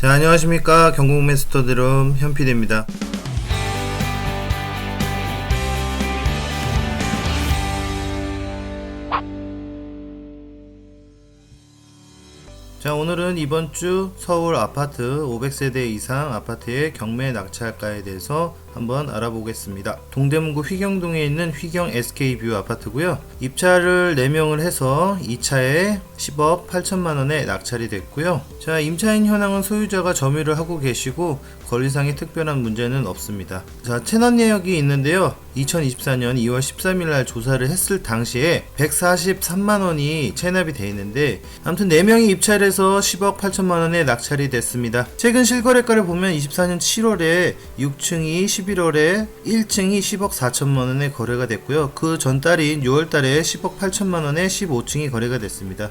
자, 안녕하십니까. 경공매스터 드럼 현필입니다. 자, 오늘은 이번 주 서울 아파트 500세대 이상 아파트의 경매 낙찰가에 대해서 한번 알아보겠습니다. 동대문구 휘경동에 있는 휘경 SK뷰 아파트고요. 입찰을 4명을 해서 2차에 10억 8천만 원에 낙찰이 됐고요. 자, 임차인 현황은 소유자가 점유를 하고 계시고 권리상의 특별한 문제는 없습니다. 자, 채널 내역이 있는데요. 2024년 2월 13일 날 조사를 했을 당시에 143만 원이 체납이 돼 있는데 아무튼 4명이 입찰해서 10억 8천만 원에 낙찰이 됐습니다. 최근 실거래가를 보면 24년 7월에 6층이 11월에 1층이 10억 4천만 원에 거래가 됐고요. 그 전달인 6월 달에 10억 8천만 원에 15층이 거래가 됐습니다.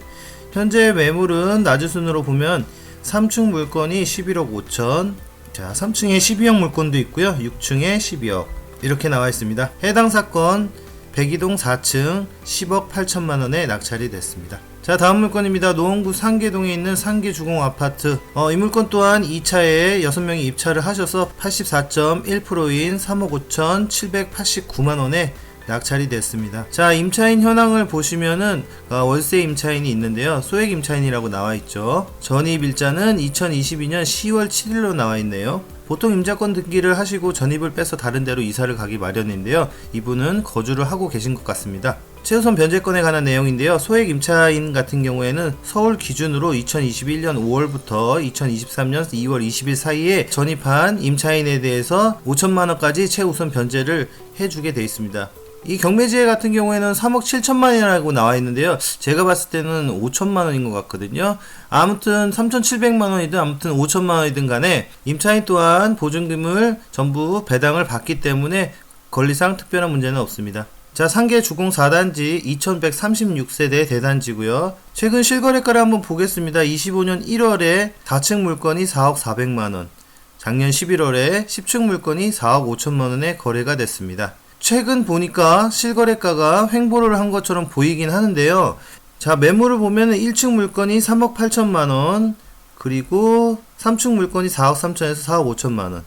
현재 매물은 낮은 순으로 보면 3층 물건이 11억 5천, 자 3층에 12억 물건도 있고요. 6층에 12억 이렇게 나와 있습니다. 해당 사건 백이동 4층 10억 8천만 원에 낙찰이 됐습니다. 자 다음 물건입니다. 노원구 상계동에 있는 상계주공 아파트 어, 이 물건 또한 2차에 6명이 입찰을 하셔서 84.1%인 3억 5천789만 원에 낙찰이 됐습니다. 자, 임차인 현황을 보시면은 어, 월세 임차인이 있는데요. 소액 임차인이라고 나와 있죠. 전입 일자는 2022년 10월 7일로 나와 있네요. 보통 임자권 등기를 하시고 전입을 빼서 다른 데로 이사를 가기 마련인데요. 이분은 거주를 하고 계신 것 같습니다. 최우선 변제권에 관한 내용인데요. 소액 임차인 같은 경우에는 서울 기준으로 2021년 5월부터 2023년 2월 20일 사이에 전입한 임차인에 대해서 5천만 원까지 최우선 변제를 해주게 되어 있습니다. 이 경매지회 같은 경우에는 3억 7천만 원이라고 나와 있는데요. 제가 봤을 때는 5천만 원인 것 같거든요. 아무튼 3,700만 원이든 아무튼 5천만 원이든 간에 임차인 또한 보증금을 전부 배당을 받기 때문에 권리상 특별한 문제는 없습니다. 자, 상계 주공 4단지 2136세대 대단지고요. 최근 실거래가를 한번 보겠습니다. 25년 1월에 4층 물건이 4억 400만 원. 작년 11월에 10층 물건이 4억 5천만 원에 거래가 됐습니다. 최근 보니까 실거래가가 횡보를 한 것처럼 보이긴 하는데요. 자, 매물을 보면 1층 물건이 3억 8천만 원, 그리고 3층 물건이 4억 3천에서 4억 5천만 원,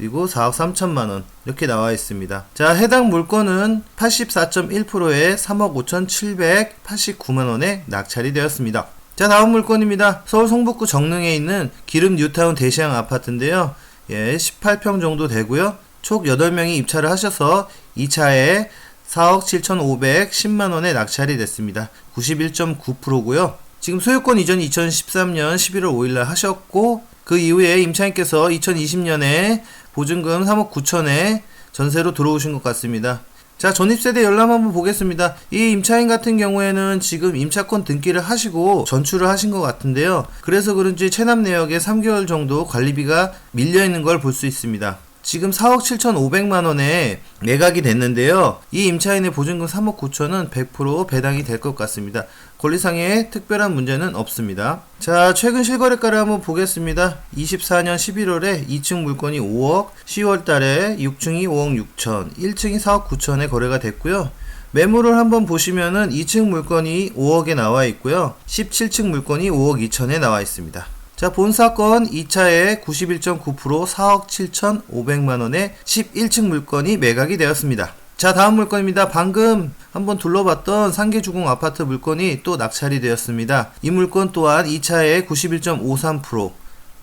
그리고 4억 3천만 원 이렇게 나와 있습니다. 자, 해당 물건은 84.1%에 3억 5천789만 원에 낙찰이 되었습니다. 자, 다음 물건입니다. 서울 성북구 정릉에 있는 기름 뉴타운 대시양 아파트인데요. 예, 18평 정도 되고요. 총 8명이 입찰을 하셔서 2차에 4억 7,510만 원에 낙찰이 됐습니다. 91.9%고요. 지금 소유권 이전 2013년 11월 5일 날 하셨고 그 이후에 임차인께서 2020년에 보증금 3억 9천에 전세로 들어오신 것 같습니다. 자, 전입세대 열람 한번 보겠습니다. 이 임차인 같은 경우에는 지금 임차권 등기를 하시고 전출을 하신 것 같은데요. 그래서 그런지 체납 내역에 3개월 정도 관리비가 밀려 있는 걸 볼 수 있습니다. 지금 4억 7천5백만 원에 매각이 됐는데요. 이 임차인의 보증금 3억 9천은 100% 배당이 될 것 같습니다. 권리상의 특별한 문제는 없습니다. 자, 최근 실거래가를 한번 보겠습니다. 24년 11월에 2층 물건이 5억, 10월 달에 6층이 5억 6천, 1층이 4억 9천에 거래가 됐고요. 매물을 한번 보시면은 2층 물건이 5억에 나와 있고요. 17층 물건이 5억 2천에 나와 있습니다. 자, 본 사건 2차에 91.9% 4억 7,500만원에 11층 물건이 매각이 되었습니다. 자, 다음 물건입니다. 방금 한번 둘러봤던 상계주공 아파트 물건이 또 낙찰이 되었습니다. 이 물건 또한 2차에 91.53%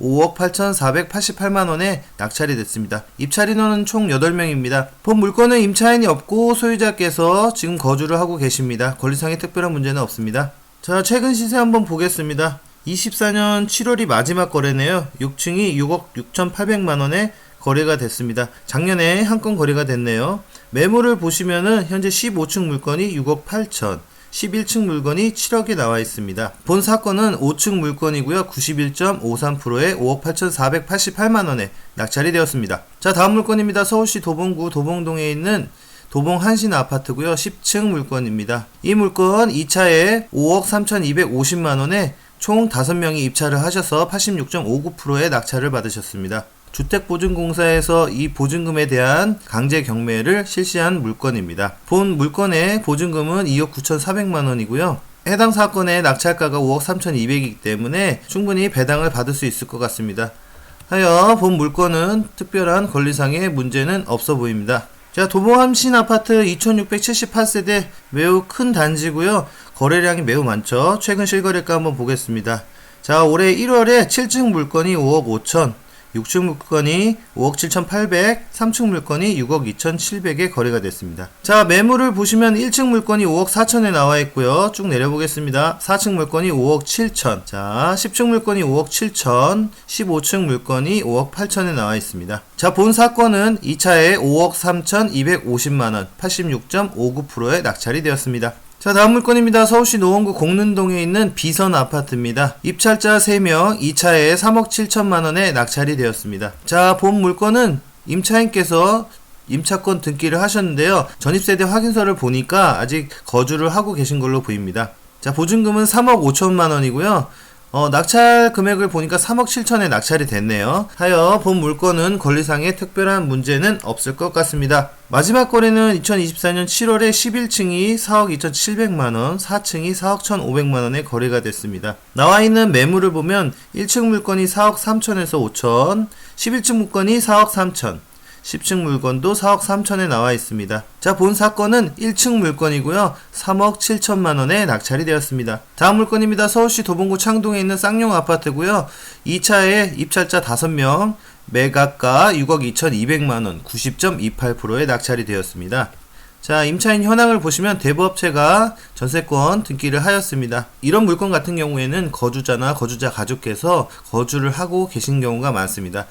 5억 8,488만 원에 낙찰이 됐습니다. 입찰 인원은 총 8명입니다. 본 물건은 임차인이 없고 소유자께서 지금 거주를 하고 계십니다. 권리상의 특별한 문제는 없습니다. 자, 최근 시세 한번 보겠습니다. 24년 7월이 마지막 거래네요. 6층이 6억 6,800만원에 거래가 됐습니다. 작년에 한 건 거래가 됐네요. 매물을 보시면은 현재 15층 물건이 6억 8천, 11층 물건이 7억에 나와 있습니다. 본 사건은 5층 물건이고요. 91.53%에 5억 8,488만원에 낙찰이 되었습니다. 자, 다음 물건입니다. 서울시 도봉구 도봉동에 있는 도봉 한신 아파트고요. 10층 물건입니다. 이 물건 2차에 5억 3,250만원에 총 5명이 입찰을 하셔서 86.59%의 낙찰을 받으셨습니다. 주택보증공사에서 이 보증금에 대한 강제 경매를 실시한 물건입니다. 본 물건의 보증금은 2억 9,400만 원이고요. 해당 사건의 낙찰가가 5억 3,200이기 때문에 충분히 배당을 받을 수 있을 것 같습니다. 하여 본 물건은 특별한 권리상의 문제는 없어 보입니다. 자, 도봉함 신아파트 2678세대 매우 큰 단지고요. 거래량이 매우 많죠. 최근 실거래가 한번 보겠습니다. 자, 올해 1월에 7층 물건이 5억 5천, 6층 물건이 5억 7,800, 3층 물건이 6억 2,700에 거래가 됐습니다. 자, 매물을 보시면 1층 물건이 5억 4천에 나와 있고요. 쭉 내려보겠습니다. 4층 물건이 5억 7천, 자, 10층 물건이 5억 7천, 15층 물건이 5억 8천에 나와 있습니다. 자, 본 사건은 2차에 5억 3,250만원, 86.59%에 낙찰이 되었습니다. 자, 다음 물건입니다. 서울시 노원구 공릉동에 있는 비선 아파트입니다. 입찰자 3명, 2차에 3억 7천만 원에 낙찰이 되었습니다. 자, 본 물건은 임차인께서 임차권 등기를 하셨는데요. 전입세대 확인서를 보니까 아직 거주를 하고 계신 걸로 보입니다. 자, 보증금은 3억 5천만 원이고요. 어, 낙찰 금액을 보니까 3억 7천에 낙찰이 됐네요. 하여 본 물건은 권리상의 특별한 문제는 없을 것 같습니다. 마지막 거래는 2024년 7월에 11층이 4억 2,700만원, 4층이 4억 1,500만원에 거래가 됐습니다. 나와 있는 매물을 보면 1층 물건이 4억 3천에서 5천, 11층 물건이 4억 3천, 10층 물건도 4억 3천에 나와 있습니다. 자, 본 사건은 1층 물건이고요. 3억 7천만 원에 낙찰이 되었습니다. 다음 물건입니다. 서울시 도봉구 창동에 있는 쌍용 아파트고요. 2차에 입찰자 5명, 매각가 6억 2,200만 원, 90.28%에 낙찰이 되었습니다. 자, 임차인 현황을 보시면 대부업체가 전세권 등기를 하였습니다. 이런 물건 같은 경우에는 거주자나 거주자 가족께서 거주를 하고 계신 경우가 많습니다.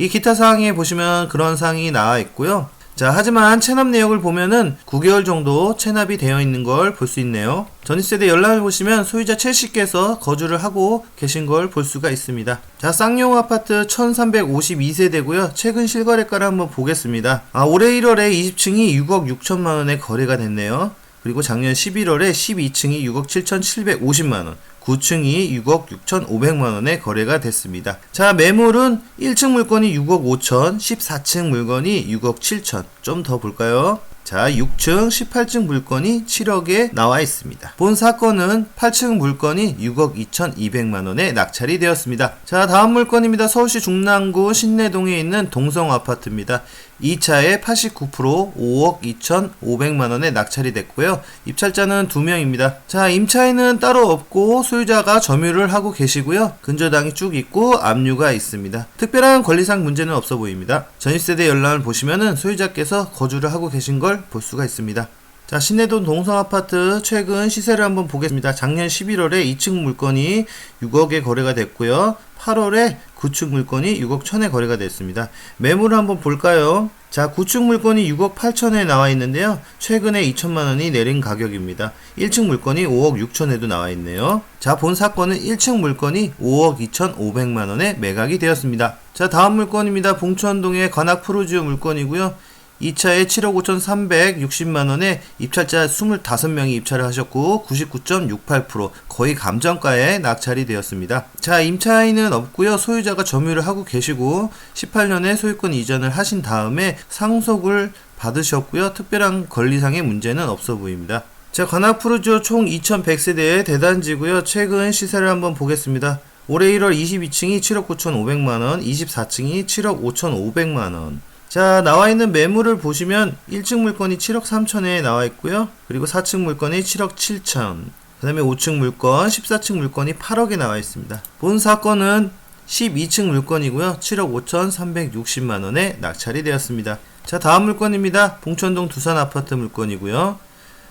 이 기타 사항에 보시면 그런 사항이 나와 있고요. 자, 하지만 체납 내역을 보면은 9개월 정도 체납이 되어 있는 걸 볼 수 있네요. 전입세대 연락을 보시면 소유자 최 씨께서 거주를 하고 계신 걸 볼 수가 있습니다. 자, 쌍용 아파트 1352세대고요. 최근 실거래가를 한번 보겠습니다. 아, 올해 1월에 20층이 6억 6천만 원에 거래가 됐네요. 그리고 작년 11월에 12층이 6억 7,750만 원, 9층이 6억 6,500만 원에 거래가 됐습니다. 자, 매물은 1층 물건이 6억 5천, 14층 물건이 6억 7천. 좀 더 볼까요? 자, 6층, 18층 물건이 7억에 나와 있습니다. 본 사건은 8층 물건이 6억 2,200만 원에 낙찰이 되었습니다. 자, 다음 물건입니다. 서울시 중랑구 신내동에 있는 동성 아파트입니다. 2차에 89% 5억 2,500만 원에 낙찰이 됐고요. 입찰자는 2명입니다. 자, 임차인은 따로 없고 소유자가 점유를 하고 계시고요. 근저당이 쭉 있고 압류가 있습니다. 특별한 권리상 문제는 없어 보입니다. 전입세대 연락을 보시면은 소유자께서 거주를 하고 계신 걸 볼 수가 있습니다. 자, 신내동 동성 아파트 최근 시세를 한번 보겠습니다. 작년 11월에 2층 물건이 6억에 거래가 됐고요. 8월에 9층 물건이 6억 1천에 거래가 됐습니다. 매물을 한번 볼까요? 자, 9층 물건이 6억 8천에 나와 있는데요. 최근에 2천만 원이 내린 가격입니다. 1층 물건이 5억 6천에도 나와 있네요. 자, 본 사건은 1층 물건이 5억 2,500만 원에 매각이 되었습니다. 자, 다음 물건입니다. 봉천동의 관악 프로지오 물건이고요. 2차에 7억 5,360만원에 입찰자 25명이 입찰을 하셨고 99.68% 거의 감정가에 낙찰이 되었습니다. 자, 임차인은 없고요. 소유자가 점유를 하고 계시고 18년에 소유권 이전을 하신 다음에 상속을 받으셨고요. 특별한 권리상의 문제는 없어 보입니다. 자, 관악프로지오 총 2100세대의 대단지고요. 최근 시세를 한번 보겠습니다. 올해 1월 22층이 7억 9,500만원, 24층이 7억 5,500만원. 자, 나와 있는 매물을 보시면 1층 물건이 7억 3천에 나와 있고요. 그리고 4층 물건이 7억 7천. 그 다음에 5층 물건, 14층 물건이 8억에 나와 있습니다. 본 사건은 12층 물건이고요. 7억 5천 360만원에 낙찰이 되었습니다. 자, 다음 물건입니다. 봉천동 두산 아파트 물건이고요.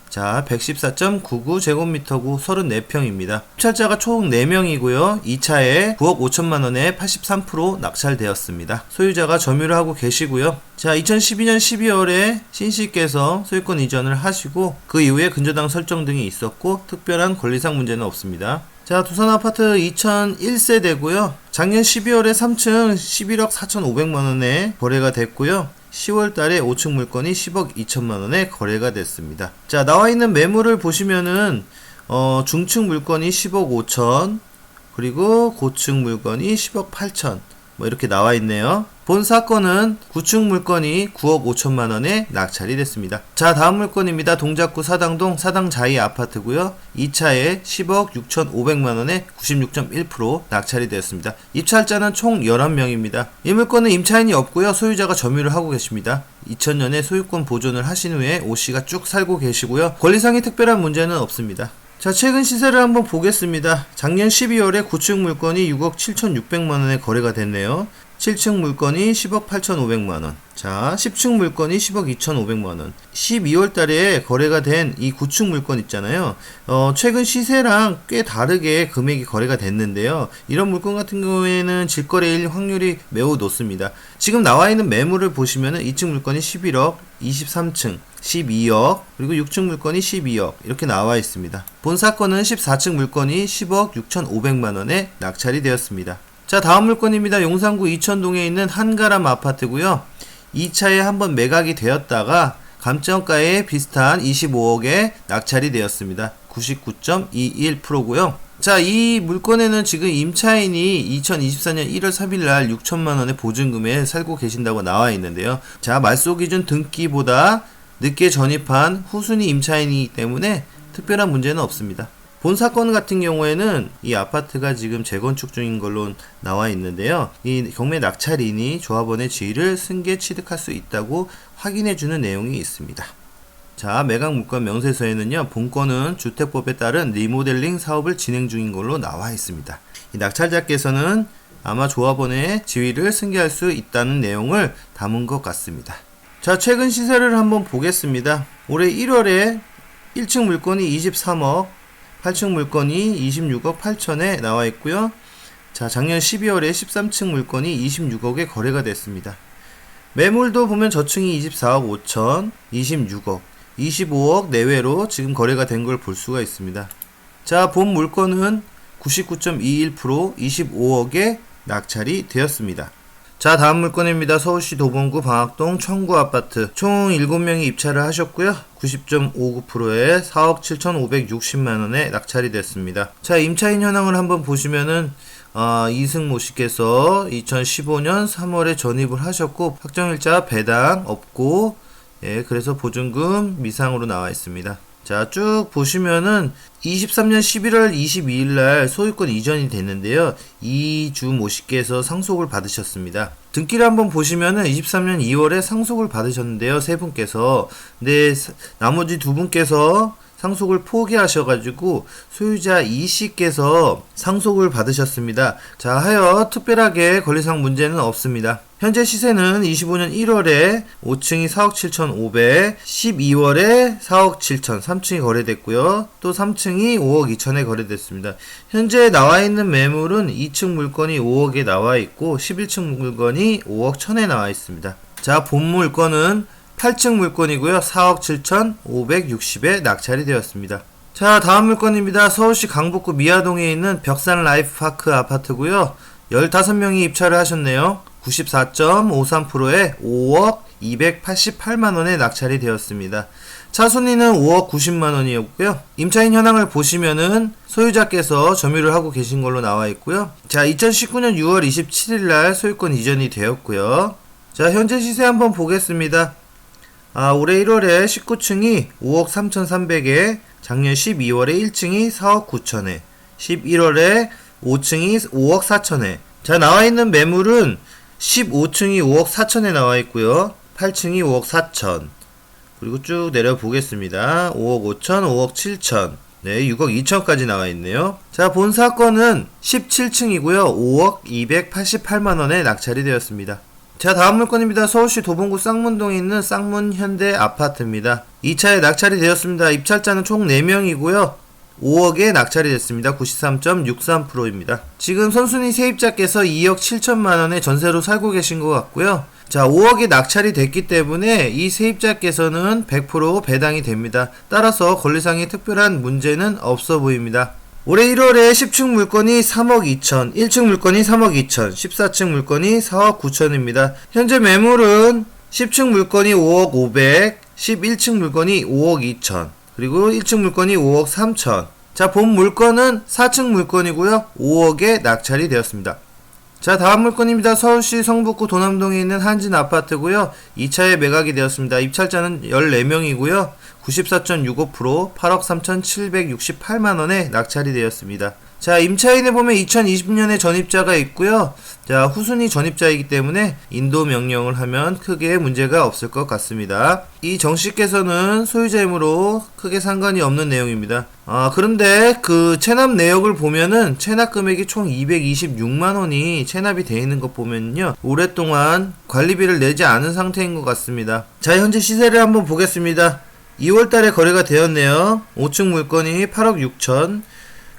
자, 114.99제곱미터고 34평입니다. 입찰자가 총 4명이고요. 2차에 9억 5천만 원에 83% 낙찰되었습니다. 소유자가 점유를 하고 계시고요. 자, 2012년 12월에 신씨께서 소유권 이전을 하시고 그 이후에 근저당 설정 등이 있었고 특별한 권리상 문제는 없습니다. 자, 두산 아파트 2001세대고요. 작년 12월에 3층 11억 4,500만 원에 거래가 됐고요. 10월 달에 5층 물건이 10억 2천만 원에 거래가 됐습니다. 자, 나와 있는 매물을 보시면은 어, 중층 물건이 10억 5천, 그리고 고층 물건이 10억 8천, 뭐 이렇게 나와 있네요. 본 사건은 구축 물건이 9억 5천만 원에 낙찰이 됐습니다. 자, 다음 물건입니다. 동작구 사당동 사당자이 아파트고요. 2차에 10억 6,500만 원에 96.1% 낙찰이 되었습니다. 입찰자는 총 11명입니다. 이 물건은 임차인이 없고요. 소유자가 점유를 하고 계십니다. 2000년에 소유권 보존을 하신 후에 오 씨가 쭉 살고 계시고요. 권리상의 특별한 문제는 없습니다. 자, 최근 시세를 한번 보겠습니다. 작년 12월에 구축 물건이 6억 7,600만 원에 거래가 됐네요. 7층 물건이 10억 8,500만 원. 자, 10층 물건이 10억 2,500만 원. 12월 달에 거래가 된이 구축 물건 있잖아요. 어, 최근 시세랑 꽤 다르게 금액이 거래가 됐는데요. 이런 물건 같은 경우에는 질거래일 확률이 매우 높습니다. 지금 나와 있는 매물을 보시면은 2층 물건이 11억, 23층 12억, 그리고 6층 물건이 12억 이렇게 나와 있습니다. 본 사건은 14층 물건이 10억 6,500만 원에 낙찰이 되었습니다. 자, 다음 물건입니다. 용산구 이천동에 있는 한가람 아파트고요. 2차에 한번 매각이 되었다가 감정가에 비슷한 25억에 낙찰이 되었습니다. 99.21%고요. 자, 이 물건에는 지금 임차인이 2024년 1월 3일 날 6천만 원의 보증금에 살고 계신다고 나와 있는데요. 자, 말소 기준 등기보다 늦게 전입한 후순위 임차인이기 때문에 특별한 문제는 없습니다. 본 사건 같은 경우에는 이 아파트가 지금 재건축 중인 걸로 나와 있는데요. 이 경매 낙찰인이 조합원의 지위를 승계 취득할 수 있다고 확인해 주는 내용이 있습니다. 자, 매각 물건 명세서에는요, 본건은 주택법에 따른 리모델링 사업을 진행 중인 걸로 나와 있습니다. 이 낙찰자께서는 아마 조합원의 지위를 승계할 수 있다는 내용을 담은 것 같습니다. 자, 최근 시세를 한번 보겠습니다. 올해 1월에 1층 물건이 23억, 8층 물건이 26억 8천에 나와 있고요. 자, 작년 12월에 13층 물건이 26억에 거래가 됐습니다. 매물도 보면 저층이 24억 5천, 26억, 25억 내외로 지금 거래가 된 걸 볼 수가 있습니다. 자, 본 물건은 99.21% 25억에 낙찰이 되었습니다. 자, 다음 물건입니다. 서울시 도봉구 방학동 청구 아파트. 총 7명이 입찰을 하셨고요. 90.59%에 4억 7,560만 원에 낙찰이 됐습니다. 자, 임차인 현황을 한번 보시면은 어, 이승모 씨께서 2015년 3월에 전입을 하셨고 확정일자 배당 없고 예, 그래서 보증금 미상으로 나와 있습니다. 자, 쭉 보시면은 23년 11월 22일 날 소유권 이전이 됐는데요. 이주 모씨께서 상속을 받으셨습니다. 등기를 한번 보시면은 23년 2월에 상속을 받으셨는데요. 세 분께서. 근데 나머지 두 분께서 상속을 포기하셔가지고 소유자 이 씨께서 상속을 받으셨습니다. 자, 하여 특별하게 권리상 문제는 없습니다. 현재 시세는 25년 1월에 5층이 4억 7,500, 12월에 4억 7천, 3층이 거래됐고요. 또 3층이 5억 2천에 거래됐습니다. 현재 나와 있는 매물은 2층 물건이 5억에 나와 있고 11층 물건이 5억 1천에 나와 있습니다. 자, 본 물건은 8층 물건이고요. 4억 7,560에 낙찰이 되었습니다. 자, 다음 물건입니다. 서울시 강북구 미아동에 있는 벽산 라이프파크 아파트고요. 15명이 입찰을 하셨네요. 94.53%에 5억 288만 원에 낙찰이 되었습니다. 차순위는 5억 90만 원이었고요. 임차인 현황을 보시면은 소유자께서 점유를 하고 계신 걸로 나와 있고요. 자, 2019년 6월 27일 날 소유권 이전이 되었고요. 자, 현재 시세 한번 보겠습니다. 아, 올해 1월에 19층이 5억 3,300에 작년 12월에 1층이 4억 9천에 11월에 5층이 5억 4천에. 자 나와 있는 매물은 15층이 5억 4천에 나와 있고요. 8층이 5억 4천. 그리고 쭉 내려 보겠습니다. 5억 5천 5억 7천. 네 6억 2천까지 나와 있네요. 자 본 사건은 17층이고요. 5억 288만 원에 낙찰이 되었습니다 자 다음 물건입니다. 서울시 도봉구 쌍문동에 있는 쌍문 현대 아파트입니다. 2차에 낙찰이 되었습니다. 입찰자는 총 4명이고요. 5억에 낙찰이 됐습니다. 93.63%입니다. 지금 선순위 세입자께서 2억 7천만 원의 전세로 살고 계신 것 같고요. 자, 5억에 낙찰이 됐기 때문에 이 세입자께서는 100% 배당이 됩니다. 따라서 권리상의 특별한 문제는 없어 보입니다. 올해 1월에 10층 물건이 3억 2천, 1층 물건이 3억 2천, 14층 물건이 4억 9천입니다. 현재 매물은 10층 물건이 5억 500, 11층 물건이 5억 2천, 그리고 1층 물건이 5억 3천. 자, 본 물건은 4층 물건이고요. 5억에 낙찰이 되었습니다. 자, 다음 물건입니다. 서울시 성북구 도남동에 있는 한진 아파트고요. 2차에 매각이 되었습니다. 입찰자는 14명이고요. 94.65% 8억 3,768만 원에 낙찰이 되었습니다. 자, 임차인에 보면 2020년에 전입자가 있고요. 자, 후순위 전입자이기 때문에 인도 명령을 하면 크게 문제가 없을 것 같습니다. 이 정씨께서는 소유자 임으로 크게 상관이 없는 내용입니다. 아, 그런데 그 체납 내역을 보면은 체납 금액이 총 226만 원이 체납이 되어 있는 것 보면요. 오랫동안 관리비를 내지 않은 상태인 것 같습니다. 자, 현재 시세를 한번 보겠습니다. 2월 달에 거래가 되었네요. 5층 물건이 8억 6천.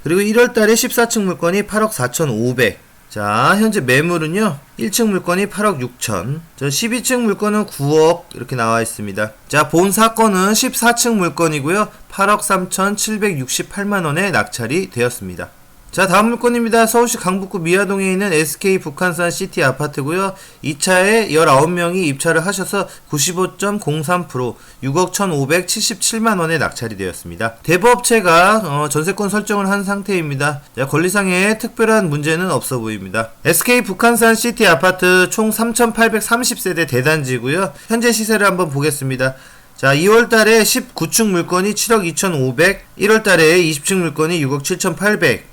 그리고 1월 달에 14층 물건이 8억 4,500. 자, 현재 매물은요. 1층 물건이 8억 6천. 저 12층 물건은 9억 이렇게 나와 있습니다. 자, 본 사건은 14층 물건이고요. 8억 3,768만 원에 낙찰이 되었습니다. 자, 다음 물건입니다. 서울시 강북구 미아동에 있는 SK 북한산 시티 아파트고요. 2차에 19명이 입찰을 하셔서 95.03% 6억 1,577만 원에 낙찰이 되었습니다. 대부업체가 어, 전세권 설정을 한 상태입니다. 자, 권리상에 특별한 문제는 없어 보입니다. SK 북한산 시티 아파트 총 3,830세대 대단지고요. 현재 시세를 한번 보겠습니다. 자, 2월 달에 19층 물건이 7억 2,500, 1월 달에 20층 물건이 6억 7,800,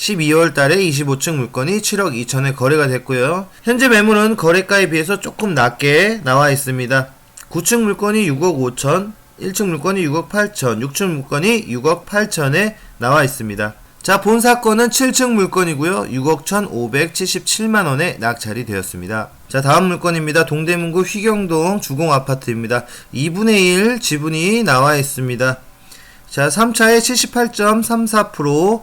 12월 달에 25층 물건이 7억 2천에 거래가 됐고요. 현재 매물은 거래가에 비해서 조금 낮게 나와 있습니다. 9층 물건이 6억 5천, 1층 물건이 6억 8천, 6층 물건이 6억 8천에 나와 있습니다. 자, 본 사건은 7층 물건이고요. 6억 1,577만 원에 낙찰이 되었습니다. 자, 다음 물건입니다. 동대문구 휘경동 주공 아파트입니다. 2분의 1 지분이 나와 있습니다. 자, 3차에 78.34%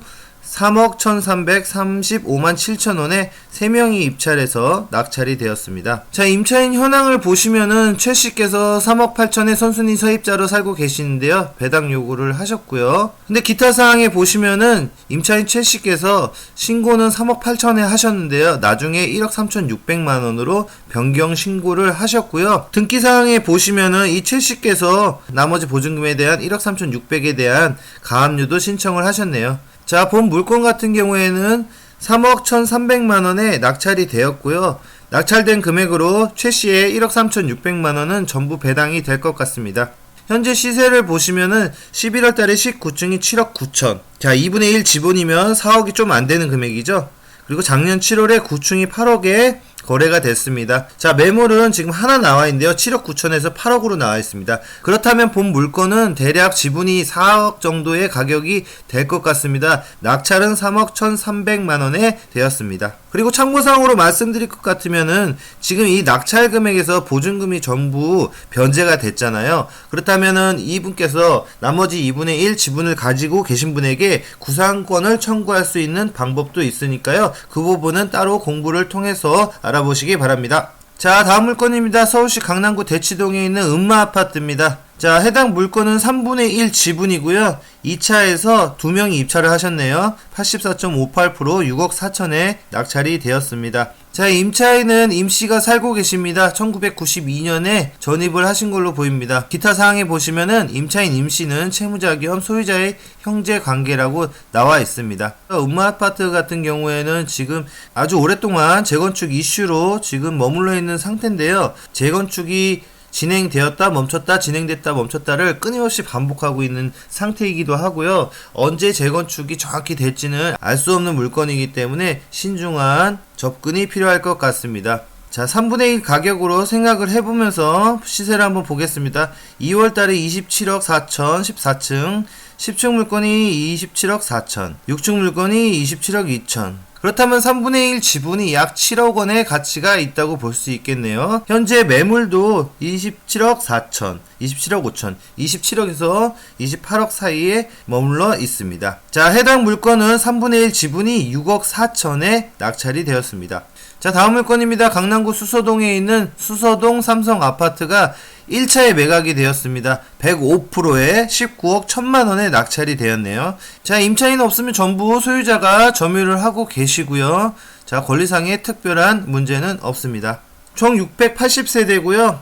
3억 1335만 7천 원에 3명이 입찰해서 낙찰이 되었습니다. 자, 임차인 현황을 보시면은 최 씨께서 3억 8천에 선순위 서입자로 살고 계시는데요. 배당 요구를 하셨고요. 근데 기타 사항에 보시면은 임차인 최 씨께서 신고는 3억 8천에 하셨는데요. 나중에 1억 3,600만 원으로 변경 신고를 하셨고요. 등기 사항에 보시면은 이 최 씨께서 나머지 보증금에 대한 1억 3,600에 대한 가압류도 신청을 하셨네요. 자, 본 물건 같은 경우에는 3억 1,300만 원에 낙찰이 되었고요. 낙찰된 금액으로 최 씨의 1억 3,600만 원은 전부 배당이 될 것 같습니다. 현재 시세를 보시면은 11월 달에 19층이 7억 9천. 자, 2분의 1 지분이면 4억이 좀 안 되는 금액이죠. 그리고 작년 7월에 9층이 8억에 거래가 됐습니다. 자, 매물은 지금 하나 나와 있는데요. 7억 9천에서 8억으로 나와 있습니다. 그렇다면 본 물건은 대략 지분이 4억 정도의 가격이 될 것 같습니다. 낙찰은 3억 1,300만 원에 되었습니다. 그리고 참고사항으로 말씀드릴 것 같으면은 지금 이 낙찰 금액에서 보증금이 전부 변제가 됐잖아요. 그렇다면은 이분께서 나머지 2분의 1 지분을 가지고 계신 분에게 구상권을 청구할 수 있는 방법도 있으니까요. 그 부분은 따로 공부를 통해서 알아보시기 바랍니다. 자, 다음 물건입니다. 서울시 강남구 대치동에 있는 음마 아파트입니다. 자, 해당 물건은 3분의 1 지분이고요. 2차에서 2명이 입찰을 하셨네요. 84.58% 6억 4천에 낙찰이 되었습니다. 자, 임차인은 임씨가 살고 계십니다. 1992년에 전입을 하신 걸로 보입니다. 기타 사항에 보시면은 임차인 임씨는 채무자 겸 소유자의 형제 관계라고 나와 있습니다. 음마 아파트 같은 경우에는 지금 아주 오랫동안 재건축 이슈로 지금 머물러 있는 상태인데요. 재건축이 진행되었다 멈췄다 진행됐다 멈췄다를 끊임없이 반복하고 있는 상태이기도 하고요. 언제 재건축이 정확히 될지는 알 수 없는 물건이기 때문에 신중한 접근이 필요할 것 같습니다. 자, 3분의 1 가격으로 생각을 해보면서 시세를 한번 보겠습니다. 2월 달에 27억 4천 14층, 10층 물건이 27억 4천, 6층 물건이 27억 2천, 그렇다면 3분의 1 지분이 약 7억 원의 가치가 있다고 볼 수 있겠네요. 현재 매물도 27억 4천, 27억 5천, 27억에서 28억 사이에 머물러 있습니다. 자, 해당 물건은 3분의 1 지분이 6억 4천에 낙찰이 되었습니다. 자, 다음 물건입니다. 강남구 수서동에 있는 수서동 삼성 아파트가 1차에 매각이 되었습니다. 105%에 19억 1천만 원에 낙찰이 되었네요. 자, 임차인 없으면 전부 소유자가 점유를 하고 계시고요. 자, 권리상의 특별한 문제는 없습니다. 총 680세대고요.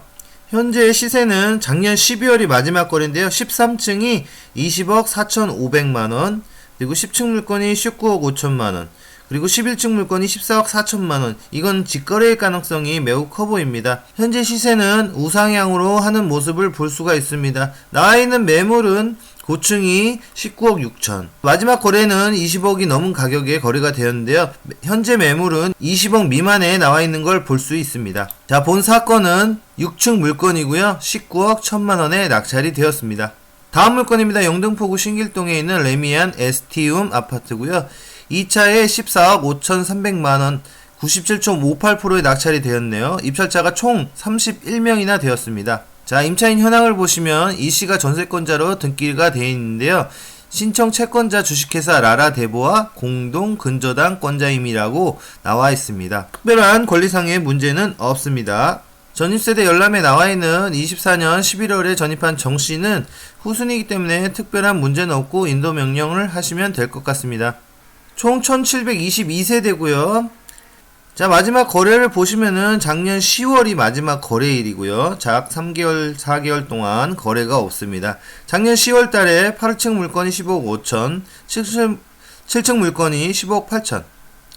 현재 시세는 작년 12월이 마지막 거래인데요. 13층이 20억 4,500만 원, 그리고 10층 물건이 19억 5천만 원, 그리고 11층 물건이 14억 4천만 원. 이건 직거래일 가능성이 매우 커 보입니다. 현재 시세는 우상향으로 하는 모습을 볼 수가 있습니다. 나와 있는 매물은 고층이 19억 6천. 마지막 거래는 20억이 넘은 가격에 거래가 되었는데요. 현재 매물은 20억 미만에 나와 있는 걸 볼 수 있습니다. 자, 본 사건은 6층 물건이고요. 19억 1천만 원에 낙찰이 되었습니다. 다음 물건입니다. 영등포구 신길동에 있는 레미안 에스티움 아파트고요. 2차에 14억 5,300만 원, 97.58%의 낙찰이 되었네요. 입찰자가 총 31명이나 되었습니다. 자, 임차인 현황을 보시면 이 씨가 전세권자로 등기가 되어 있는데요. 신청 채권자 주식회사 라라데보와 공동 근저당 권자임이라고 나와 있습니다. 특별한 권리상의 문제는 없습니다. 전입세대 열람에 나와 있는 24년 11월에 전입한 정 씨는 후순이기 때문에 특별한 문제는 없고 인도 명령을 하시면 될 것 같습니다. 총 1722세대고요. 자, 마지막 거래를 보시면은 작년 10월이 마지막 거래일이고요. 작 3개월, 4개월 동안 거래가 없습니다. 작년 10월 달에 8층 물건이 15억 5천, 7층, 7층 물건이 15억 8천,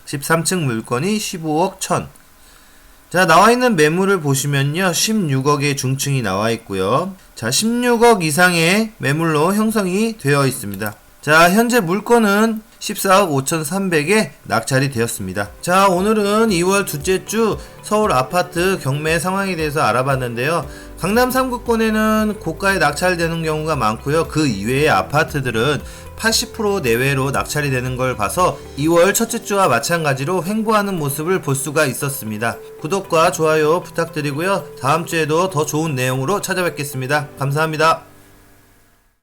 13층 물건이 15억 1천. 자, 나와 있는 매물을 보시면요. 16억의 중층이 나와 있고요. 자, 16억 이상의 매물로 형성이 되어 있습니다. 자, 현재 물건은 14억 5,300에 낙찰이 되었습니다. 자, 오늘은 2월 둘째 주 서울 아파트 경매 상황에 대해서 알아봤는데요. 강남 3구권에는 고가에 낙찰되는 경우가 많고요. 그 이외의 아파트들은 80% 내외로 낙찰이 되는 걸 봐서 2월 첫째 주와 마찬가지로 횡보하는 모습을 볼 수가 있었습니다. 구독과 좋아요 부탁드리고요. 다음 주에도 더 좋은 내용으로 찾아뵙겠습니다. 감사합니다.